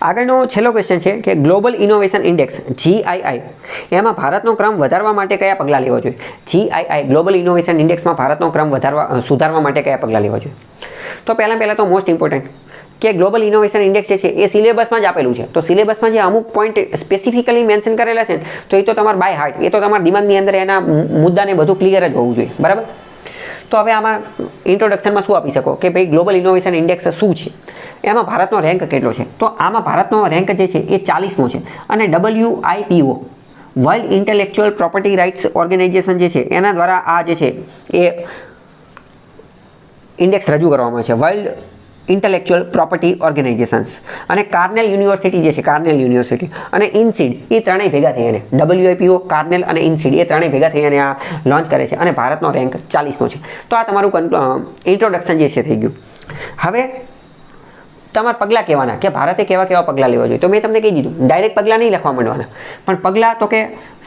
આગળનો છેલ્લો ક્વેશ્ચન છે કે ગ્લોબલ ઇનોવેશન ઇન્ડેક્સ જીઆઈઆઈ એમાં ભારતનો ક્રમ વધારવા માટે કયા પગલાં લેવા જોઈએ? જીઆઈઆઈ ગ્લોબલ ઇનોવેશન ઇન્ડેક્સમાં ભારતનો ક્રમ વધારવા સુધારવા માટે કયા પગલાં લેવા જોઈએ? તો પહેલાં પહેલાં તો મોસ્ટ ઇમ્પોર્ટન્ટ કે ગ્લોબલ ઇનોવેશન ઇન્ડેક્સ જે છે, એ સિલેબસમાં જ આપેલું છે. તો સિલેબસમાં જે અમુક પોઈન્ટ સ્પેસિફિકલી મેન્શન કરેલા છે તો એ તો તમારા બાય હાર્ટ એ તો તમારા દિમાગની અંદર એના મુદ્દાને બધું ક્લિયર જ હોવું જોઈએ. બરાબર? તો હવે આમાં ઇન્ટ્રોડક્શનમાં શું આપી શકો? કે ભાઈ ગ્લોબલ ઇનોવેશન ઇન્ડેક્સ શું છે? એમાં ભારતનો રેન્ક કેટલો છે? તો આમાં ભારતનો રેન્ક જે છે, એ ચાલીસમો છે. અને W IPO world intellectual property rights organisation જે છે, એના દ્વારા આ જે છે, એ ઇન્ડેક્સ રજૂ કરવામાં આવે છે. વર્લ્ડ ઇન્ટેલેક્ચુઅલ પ્રોપર્ટી ઓર્ગેનાઇઝેશન્સ અને કાર્નેલ યુનિવર્સિટી જે છે કાર્નેલ યુનિવર્સિટી અને ઇનસીડ એ ત્રણેય ભેગા થઈ અને ડબલ્યુઆઈપીઓ કાર્નેલ અને ઇન્સીડ એ ત્રણેય ભેગા થઈ અને આ લોન્ચ કરે છે. અને ભારતનો રેન્ક ચાલીસમો છે. તો આ તમારું ઇન્ટ્રોડક્શન જે છે, થઈ ગયું. હવે તમારે પગલાં કહેવાના કે ભારતે કેવા કેવા પગલાં લેવા જોઈએ? તો મેં તમને કહી દીધું ડાયરેક્ટ પગલાં નહીં લખવા માંડવાના. પણ પગલાં તો કે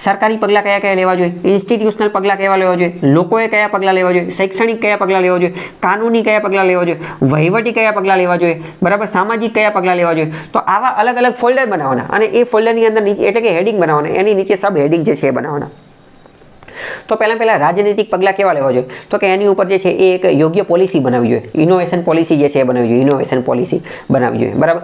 સરકારી પગલાં કયા કયા લેવા જોઈએ? ઇન્સ્ટિટ્યુશનલ પગલાં કેવા લેવા જોઈએ? લોકોએ કયા પગલાં લેવા જોઈએ? શૈક્ષણિક કયા પગલાં લેવા જોઈએ? કાનૂની કયા પગલાં લેવા જોઈએ? વહીવટી કયા પગલાં લેવા જોઈએ? બરાબર, સામાજિક કયા પગલાં લેવા જોઈએ? તો આવા અલગ અલગ ફોલ્ડર બનાવવાના. અને એ ફોલ્ડરની અંદર નીચે એટલે કે હેડિંગ બનાવવાના. એની નીચે સબ હેડિંગ જે છે એ બનાવવાના. તો પહેલાં પહેલાં રાજનૈતિક પગલાં કેવા લેવા જોઈએ? તો કે એની ઉપર જે છે એ એક યોગ્ય પોલિસી બનાવવી જોઈએ. ઇનોવેશન પોલિસી જે છે એ બનાવવી જોઈએ. ઇનોવેશન પોલિસી બનાવવી જોઈએ. બરાબર?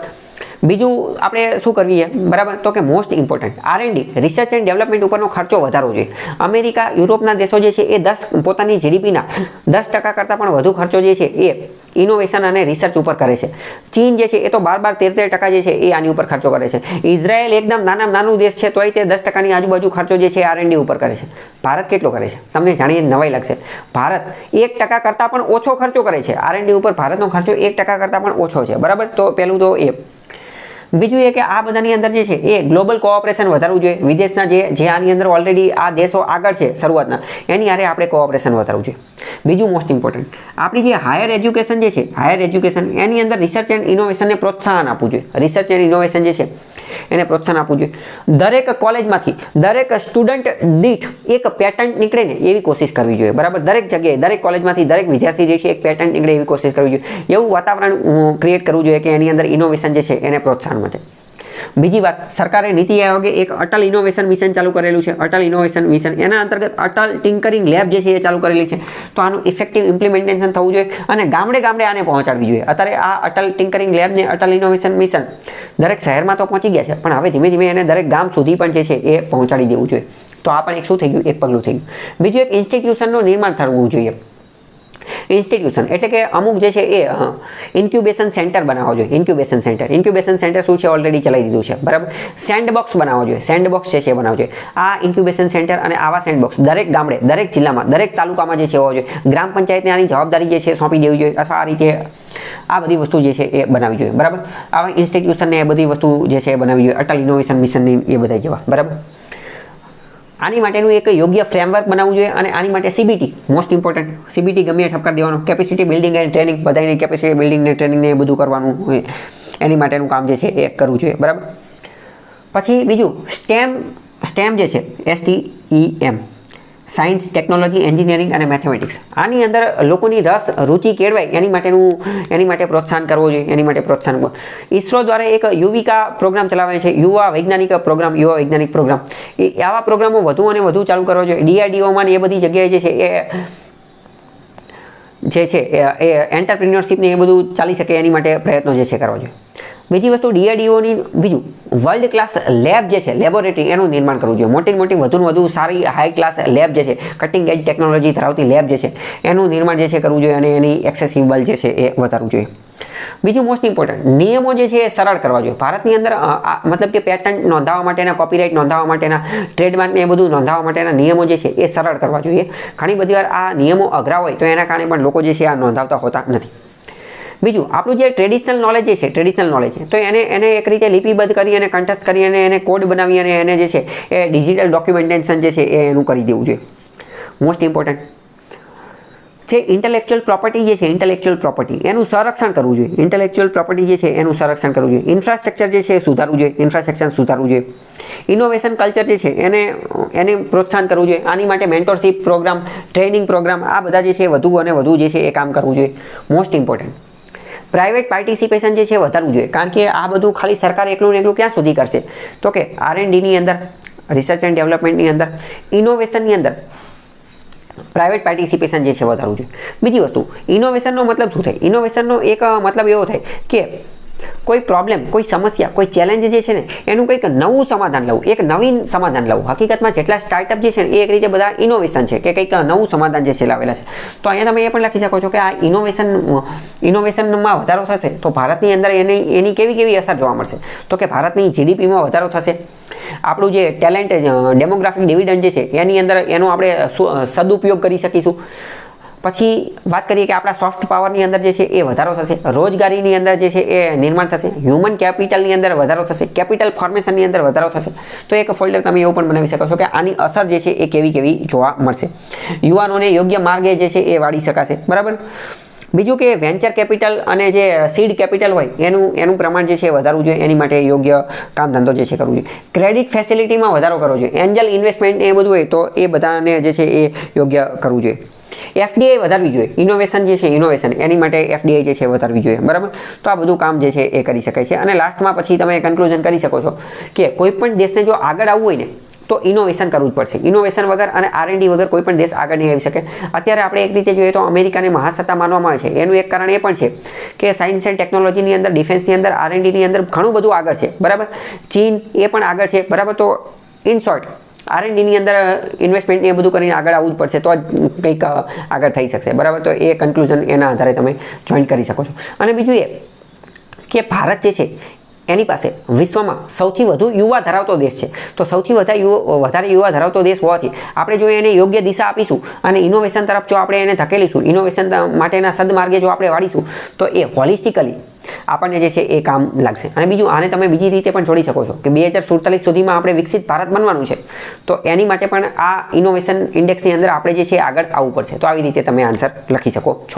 બીજું આપણે શું કરવી છે? બરાબર? તો કે most important R and research and development ઉપરનો ખર્ચો વધારવો જોઈએ. અમેરિકા, યુરોપના દેશો જે છે એ દસ પોતાની જીડીપીના દસ ટકા કરતાં પણ વધુ ખર્ચો જે છે એ ઇનોવેશન અને રિસર્ચ ઉપર કરે છે. ચીન જે છે એ તો બાર બાર તેર તેર ટકા જે છે એ આની ઉપર ખર્ચો કરે છે. ઇઝરાયલ એકદમ નાના નાનું દેશ છે તોય તે દસ ટકાની આજુબાજુ ખર્ચો જે છે આર એન્ડ ઉપર કરે છે. ભારત કેટલો કરે છે? તમને જાણીને નવાઈ લાગશે. ભારત એક ટકા કરતાં પણ ઓછો ખર્ચો કરે છે. આર એન્ડ ઉપર ભારતનો ખર્ચો એક ટકા કરતાં પણ ઓછો છે. બરાબર? તો પહેલું તો એ. બીજું એ કે આ બધાની અંદર જે છે, એ ગ્લોબલ કોઓપરેશન વધારવું જોઈએ. વિદેશના જે જે આની અંદર ઓલરેડી આ દેશો આગળ છે શરૂઆતના, એની હારે આપણે કોઓપરેશન વધારવું જોઈએ. બીજું મોસ્ટ ઇમ્પોર્ટન્ટ આપણી જે હાયર એજ્યુકેશન જે છે હાયર એજ્યુકેશન એની અંદર રિસર્ચ એન્ડ ઇનોવેશનને પ્રોત્સાહન આપવું જોઈએ. રિસર્ચ એન્ડ ઇનોવેશન જે છે એને પ્રોત્સાહન આપવું જોઈએ. દરેક કોલેજમાંથી દરેક સ્ટુડન્ટ દીઠ એક પેટન્ટ નીકળે ને એવી કોશિશ કરવી જોઈએ. બરાબર? દરેક જગ્યાએ, દરેક કોલેજમાંથી દરેક વિદ્યાર્થી જે છે એક પેટન્ટ નીકળે એવી કોશિશ કરવી જોઈએ. એવું વાતાવરણ ક્રિએટ કરવું જોઈએ કે એની અંદર ઇનોવેશન જે છે એને પ્રોત્સાહન મળે. બીજી વાત, સરકારે નીતિ આયોગે એક અટલ ઇનોવેશન મિશન ચાલુ કરેલું છે. અટલ ઇનોવેશન મિશન એના અંતર્ગત અટલ ટિંકરિંગ લેબ જે છે એ ચાલુ કરેલી છે. તો આનું ઇફેક્ટિવ ઇમ્પ્લિમેન્ટેશન થવું જોઈએ અને ગામડે ગામડે આને પહોંચાડવી જોઈએ. અત્યારે આ અટલ ટિંકરિંગ લેબને અટલ ઇનોવેશન મિશન દરેક શહેરમાં તો પહોંચી ગયા છે, પણ હવે ધીમે ધીમે એને દરેક ગામ સુધી પણ જે છે એ પહોંચાડી દેવું જોઈએ. તો આ પણ એક શું થઈ ગયું? એક પગલું થઈ ગયું. બીજું એક ઇન્સ્ટિટ્યુશનનું નિર્માણ થવું જોઈએ. ઇન્સ્ટિટ્યુશન. એટલે કે અમુક જે છે એ ઇન્ક્યુબેશન સેન્ટર બનાવવો જોઈએ. Incubation centre. ઇન્ક્યુબેશન સેન્ટર શું છે? ઓલરેડી ચલાવી દીધું છે. બરાબર? સેન્ડ બોક્સ બનાવવો જોઈએ. સેન્ડ બોક્સ જે છે એ બનાવવો જોઈએ. આ ઇન્ક્યુબેશન સેન્ટર અને આવા સેન્ડબોક્સ દરેક ગામડે, દરેક જિલ્લામાં, દરેક તાલુકામાં જે છે હોવો જોઈએ. ગ્રામ પંચાયતને આની જવાબદારી જે છે સોંપી દેવી જોઈએ અથવા આ રીતે આ બધી વસ્તુ જે છે એ બનાવવી જોઈએ. બરાબર? આવા ઇન્સ્ટિટ્યુશનને એ બધી વસ્તુ જે છે એ બનાવવી જોઈએ. અટલ ઇનોવેશન મિશનની એ બધા જેવા. બરાબર? આની માટેનું એક યોગ્ય ફ્રેમવર્ક બનાવવું જોઈએ અને આની માટે સીબીટી મોસ્ટ ઇમ્પોર્ટન્ટ સીબીટી ગમે ઠપકાર દેવાનો. કેપેસિટી બિલ્ડિંગ એન્ડ ટ્રેનિંગ બધાની કેપેસિટી બિલ્ડિંગ ને ટ્રેનિંગ ને એ બધું કરવાનું હોય. એની માટેનું કામ જે છે એ કરવું જોઈએ, બરાબર? પછી બીજું સ્ટેમ સ્ટેમ જે છે S T E M science, technology, engineering અને મેથેમેટિક્સ. આની અંદર લોકોની રસ, રુચિ કેળવાય, એની માટેનું, એની માટે પ્રોત્સાહન કરવું જોઈએ, એની માટે પ્રોત્સાહન. ઈસરો દ્વારા એક યુવિકા પ્રોગ્રામ ચલાવે છે, યુવા વૈજ્ઞાનિક પ્રોગ્રામ, યુવા વૈજ્ઞાનિક પ્રોગ્રામ. એ આવા પ્રોગ્રામો વધુ અને વધુ ચાલુ કરવા જોઈએ. ડીઆરડીઓમાં એ બધી જગ્યાએ જે છે, એ જે છે, એ એન્ટરપ્રિન્યોરશિપને એ બધું ચાલી શકે એની માટે પ્રયત્નો જે છે, કરવા જોઈએ. બીજી વસ્તુ ડીઆરડીઓની બીજું વર્લ્ડ ક્લાસ લેબ જે છે લેબોરેટરી એનું નિર્માણ કરવું જોઈએ. મોટી મોટી, વધુને વધુ સારી હાઈ ક્લાસ લેબ જે છે કટિંગ એજ ટેકનોલોજી ધરાવતી લેબ જે છે, એનું નિર્માણ જે છે કરવું જોઈએ અને એની એક્સેસિબલ જે છે એ વધારવું જોઈએ. બીજું મોસ્ટ ઇમ્પોર્ટન્ટ નિયમો જે છે એ સરળ કરવા જોઈએ. ભારતની અંદર મતલબ કે પેટન્ટ નોંધાવવા માટેના કોપીરાઇટ નોંધાવવા માટેના ટ્રેડમાર્કને એ બધું નોંધાવવા માટેના નિયમો જે છે એ સરળ કરવા જોઈએ. ઘણી બધી વાર આ નિયમો અઘરા હોય તો એના કારણે પણ લોકો જે છે આ નોંધાવતા હોતા નથી. બીજું, આપણું જે ટ્રેડિશનલ નોલેજ છે ટ્રેડિશનલ નોલેજ છે, તો એને એને એક રીતે લિપિબદ્ધ કરી અને કન્ટેસ્ટ કરી અને એને કોડ બનાવી અને એને જે છે, એ ડિજિટલ ડોક્યુમેન્ટેશન જે છે, એ એનું કરી દેવું જોઈએ. મોસ્ટ ઇમ્પોર્ટન્ટ જે ઇન્ટેલેક્ચુઅલ પ્રોપર્ટી જે છે ઇન્ટેલેક્ચુઅલ પ્રોપર્ટી એનું સંરક્ષણ કરવું જોઈએ. ઇન્ટેલેક્ચુઅલ પ્રોપર્ટી જે છે, એનું સંરક્ષણ કરવું જોઈએ. ઇન્ફ્રાસ્ટ્રક્ચર જે છે, એ સુધારવું જોઈએ. ઇન્ફ્રાસ્ટ્રક્ચર સુધારવું જોઈએ. ઇનોવેશન કલ્ચર જે છે, એને એને પ્રોત્સાહન કરવું જોઈએ. આની માટે મેન્ટરશીપ પ્રોગ્રામ ટ્રેનિંગ પ્રોગ્રામ આ બધા જે છે વધુ અને વધુ જે છે, એ કામ કરવું જોઈએ. મોસ્ટ ઇમ્પોર્ટન્ટ પ્રાઇવેટ પાર્ટિસિપેશન જે છે વધારવું જોઈએ. કારણ કે આ બધું ખાલી સરકાર એકલું ને એકલું ક્યાં સુધી કરશે? તો કે આર એન્ડ ડીની અંદર રિસર્ચ એન્ડ ડેવલપમેન્ટની અંદર ઇનોવેશનની અંદર પ્રાઇવેટ પાર્ટિસિપેશન જે છે વધારવું જોઈએ. બીજી વસ્તુ ઇનોવેશનનો મતલબ શું થાય? ઇનોવેશનનો એક મતલબ એવો થાય કે કોઈ પ્રોબ્લેમ કોઈ સમસ્યા, કોઈ ચેલેન્જ જે છે ને, એનું કંઈક નવું સમાધાન લવું એક નવીન સમાધાન લવું હકીકતમાં જેટલા સ્ટાર્ટઅપ જે છે ને, એ એક રીતે બધા ઇનોવેશન છે કે કંઈક નવું સમાધાન જે છે લાવેલા છે. તો અહીંયા તમે એ પણ લખી શકો છો કે આ ઇનોવેશન ઇનોવેશનમાં વધારો થશે તો ભારતની અંદર એની એની કેવી કેવી અસર જોવા મળશે? તો કે ભારતની જીડીપીમાં વધારો થશે. આપણું જે ટેલેન્ટ ડેમોગ્રાફિક ડિવિડન્ડ જે છે, એની અંદર એનો આપણે સદુપયોગ કરી શકીશું. પછી વાત કરીએ કે આપણા સોફ્ટ પાવરની અંદર જે છે એ વધારો થશે. રોજગારીની અંદર જે છે એ નિર્માણ થશે. હ્યુમન કેપિટલની અંદર વધારો થશે. કેપિટલ ફોર્મેશનની અંદર વધારો થશે. તો એક ફોલ્ડર તમે એવું પણ બનાવી શકો છો કે આની અસર જે છે એ કેવી કેવી જોવા મળશે. યુવાનોને યોગ્ય માર્ગે જે છે એ વાળી શકાશે. બરાબર? બીજું કે વેન્ચર કેપિટલ અને જે સીડ કેપિટલ હોય, એનું એનું પ્રમાણ જે છે વધારવું જોઈએ. એની માટે યોગ્ય કામ ધંધો જે છે કરવું જોઈએ. ક્રેડિટ ફેસિલિટીમાં વધારો કરવો જોઈએ. એન્જલ ઇન્વેસ્ટમેન્ટ એ બધું હોય તો એ બધાને જે છે એ યોગ્ય કરવું જોઈએ. એફડીઆઈ વધારવી જોઈએ. ઇનોવેશન જે છે ઇનોવેશન એની માટે એફડીઆઈ જે છે, વધારવી જોઈએ. બરાબર? તો આ બધું કામ જે છે, એ કરી શકાય છે. અને લાસ્ટમાં પછી તમે કન્ક્લુઝન કરી શકો છો કે કોઈ પણ દેશને જો આગળ આવવું હોય ને, તો ઇનોવેશન કરવું જ પડશે. ઇનોવેશન વગર અને આરએનડી વગર કોઈ પણ દેશ આગળ નહીં આવી શકે. અત્યારે આપણે એક રીતે જોઈએ તો અમેરિકાને મહાસત્તા માનવામાં આવે છે. એનું એક કારણ એ પણ છે કે સાયન્સ એન્ડ ટેકનોલોજીની અંદર ડિફેન્સની અંદર આરએનડીની અંદર ઘણું બધું આગળ છે. બરાબર? ચીન એ પણ આગળ છે. બરાબર? તો ઇન શોર્ટ આરએનડીની અંદર ઇન્વેસ્ટમેન્ટ એ બધું કરીને આગળ આવવું જ પડશે, તો જ કંઈક આગળ થઈ શકશે. બરાબર? તો એ કન્ક્લુઝન એના આધારે તમે જોઈન કરી શકો છો. અને બીજું એ કે ભારત જે છે એની પાસે વિશ્વમાં સૌથી વધુ યુવા ધરાવતો દેશ છે. તો સૌથી વધારે યુવા વધારે યુવા ધરાવતો દેશ હોવાથી આપણે જો એને યોગ્ય દિશા આપીશું અને ઇનોવેશન તરફ જો આપણે એને ધકેલીશું ઇનોવેશન માટેના સદમાર્ગે જો આપણે વાળીશું, તો એ હોલિસ્ટિકલી આપણને જે છે એ કામ લાગશે. અને બીજું, આને તમે બીજી રીતે પણ જોડી શકો છો કે બે હજાર સુડતાલીસ સુધીમાં આપણે વિકસિત ભારત બનવાનું છે. તો એની માટે પણ આ ઇનોવેશન ઇન્ડેક્સની અંદર આપણે જે છે આગળ આવવું પડશે. તો આવી રીતે તમે આન્સર લખી શકો છો.